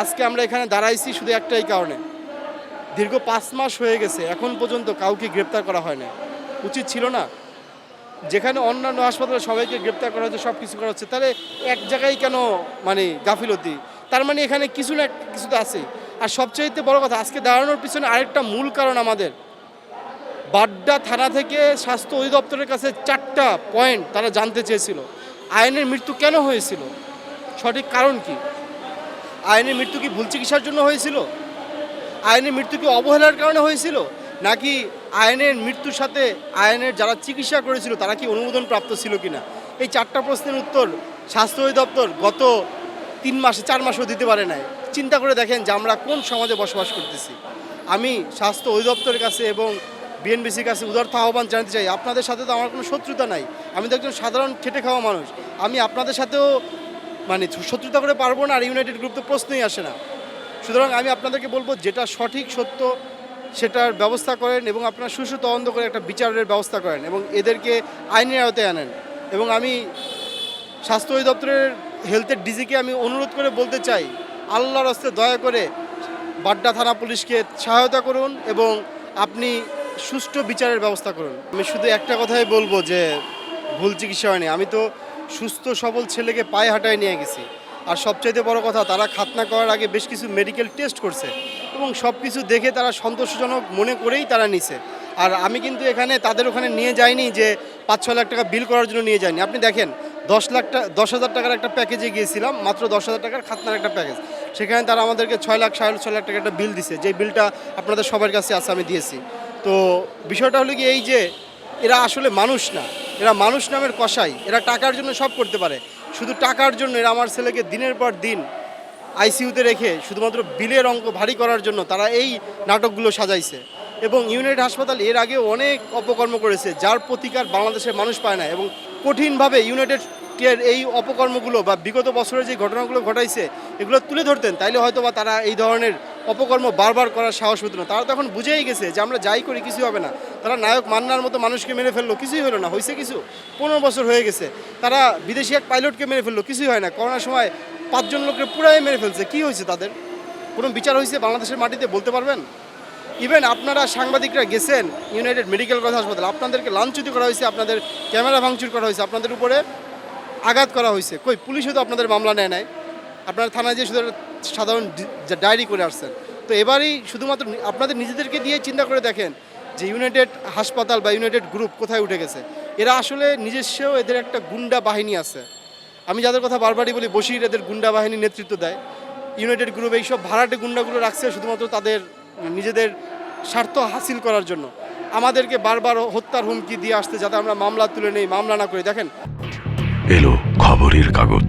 আজকে আমরা এখানে দাঁড়াইছি শুধু একটাই কারণে। দীর্ঘ পাঁচ মাস হয়ে গেছে, এখন পর্যন্ত কাউকে গ্রেপ্তার করা হয় না উচিত ছিল না। যেখানে অন্যান্য হাসপাতালে সবাইকে গ্রেপ্তার করা হচ্ছে সব কিছু করা হচ্ছে, তাহলে এক জায়গায় কেন মানে গাফিলতি? তার মানে এখানে কিছু না কিছু তো আছে আর সবচাইতে বড় কথা, আজকে দাঁড়ানোর পিছনে আরেকটা মূল কারণ আমাদের। বাড্ডা থানা থেকে স্বাস্থ্য অধিদপ্তরের কাছে চারটা পয়েন্ট তারা জানতে চেয়েছিল। আয়নের মৃত্যু কেন হয়েছিল? সঠিক কারণ কি? আয়নের মৃত্যু কি ভুল চিকিৎসার জন্য হয়েছিল? আয়নের মৃত্যু কি অবহেলার কারণে হয়েছিল? নাকি আয়নের মৃত্যুর সাথে আয়নের যারা চিকিৎসা করেছিল, তারা কি অনুমোদন প্রাপ্ত ছিল কিনা? এই চারটা প্রশ্নের উত্তর স্বাস্থ্য অধিদপ্তর গত তিন মাসে, চার মাসেও দিতে পারে নাই। চিন্তা করে দেখেন যে আমরা কোন সমাজে বসবাস করতেছি। আমি স্বাস্থ্য অধিদপ্তরের কাছে এবং বিএনবিসির কাছে উদার্থ আহ্বান জানাতে চাই। আপনাদের সাথে তো আমার কোনো শত্রুতা নাই। আমি তো একজন সাধারণ খেটে খাওয়া মানুষ। আমি আপনাদের সাথেও মানে শত্রুতা করে পারব না আর ইউনাইটেড গ্রুপ তো প্রশ্নই আসে না। সুতরাং আমি আপনাদেরকে বলব, যেটা সঠিক সত্য সেটার ব্যবস্থা করেন এবং আপনারা সুষ্ঠু তদন্ত করে একটা বিচারের ব্যবস্থা করেন এবং এদেরকে আইনের আওতায় আনেন। এবং আমি স্বাস্থ্য অধিদপ্তরের হেলথের ডিজিকে আমি অনুরোধ করে বলতে চাই, আল্লাহর হস্তে দয়া করে বাড্ডা থানা পুলিশকে সহায়তা করুন এবং আপনি সুষ্ঠু বিচারের ব্যবস্থা করুন। আমি শুধু একটা কথাই বলব যে ভুল চিকিৎসা হয়নি। আমি তো সুস্থ, সবল ছেলেকে পায়ে হাঁটায় নিয়ে গেছি। আর সবচাইতে বড় কথা, তারা খাতনা করার আগে বেশ কিছু মেডিকেল টেস্ট করছে এবং সব কিছু দেখে তারা সন্তোষজনক মনে করেই তারা নিছে। আর আমি কিন্তু এখানে তাদের ওখানে নিয়ে যাইনি যে পাঁচ ছ লাখ টাকা বিল করার জন্য নিয়ে যাইনি। আপনি দেখেন, দশ লাখ টাকা দশ হাজার টাকার একটা প্যাকেজে গিয়েছিলাম, মাত্র দশ হাজার টাকার খাতনার একটা প্যাকেজ সেখানে তারা আমাদেরকে ছয় লাখ, সাড়ে ছয় লাখ টাকা একটা বিল দিছে। যে বিলটা আপনাদের সবার কাছে আছে, আমি দিয়েছি। তো বিষয়টা হলো কি, এই যে এরা আসলে মানুষ না। এরা মানুষ নামের কষাই এরা টাকার জন্য সব করতে পারে। শুধু টাকার জন্য, এরা আমার ছেলেকে দিনের পর দিন আইসিইউতে রেখে শুধুমাত্র বিলের অঙ্ক ভারী করার জন্য তারা এই নাটকগুলো সাজাইছে। এবং ইউনাইটেড হাসপাতাল এর আগে অনেক অপকর্ম করেছে, যার প্রতিকার বাংলাদেশের মানুষ পায় না। এবং কঠিনভাবে ইউনাইটেড এই অপকর্মগুলো বা বিগত বছরের যে ঘটনাগুলো ঘটাইছে, এগুলো তুলে ধরতেন, তাইলে হয়তো বা তারা এই ধরনের অপকর্ম বারবার করার সাহস হতো না। তারা তখন বুঝেই গেছে যে আমরা যাই করি, কিছু হবে না। তারা নায়ক মান্নার মতো মানুষকে মেরে ফেলল, কিছুই হলো না। হয়েছে কিছু? পনেরো বছর হয়ে গেছে। তারা বিদেশি এক পাইলটকে মেরে ফেলল, কিছুই হয় না। করোনার সময় পাঁচজন লোককে পুরাই মেরে ফেলছে। কি হয়েছে তাদের? কোনো বিচার হয়েছে বাংলাদেশের মাটিতে, বলতে পারবেন? ইভেন আপনারা সাংবাদিকরা গেছেন ইউনাইটেড মেডিকেল কলেজ হাসপাতাল আপনাদেরকে লাঞ্ছিত করা হয়েছে, আপনাদের ক্যামেরা ভাঙচুর করা হয়েছে, আপনাদের উপরে আঘাত করা হয়েছে। কই, পুলিশও তো আপনাদের মামলা নেয় নাই। আপনারা থানায় যে শুধু সাধারণ ডায়েরি করে আসছেন। তো এবারই শুধুমাত্র আপনাদের নিজেদেরকে দিয়ে চিন্তা করে দেখেন যে ইউনাইটেড হাসপাতাল বা ইউনাইটেড গ্রুপ কোথায় উঠে গেছে। এরা আসলে নিজস্ব এদের একটা গুন্ডা বাহিনী আছে। আমি যাদের কথা বারবারই বলি বসির এদের গুন্ডা বাহিনী নেতৃত্ব দেয়। ইউনাইটেড গ্রুপ এইসব ভাড়াটে গুন্ডাগুলো রাখছে শুধুমাত্র তাদের, নিজেদের স্বার্থ হাসিল করার জন্য। আমাদেরকে বারবার হত্যার হুমকি দিয়ে আসতে যাতে আমরা মামলা তুলে নেই, মামলা না করি। দেখেন। এলো খবরের কাগজ।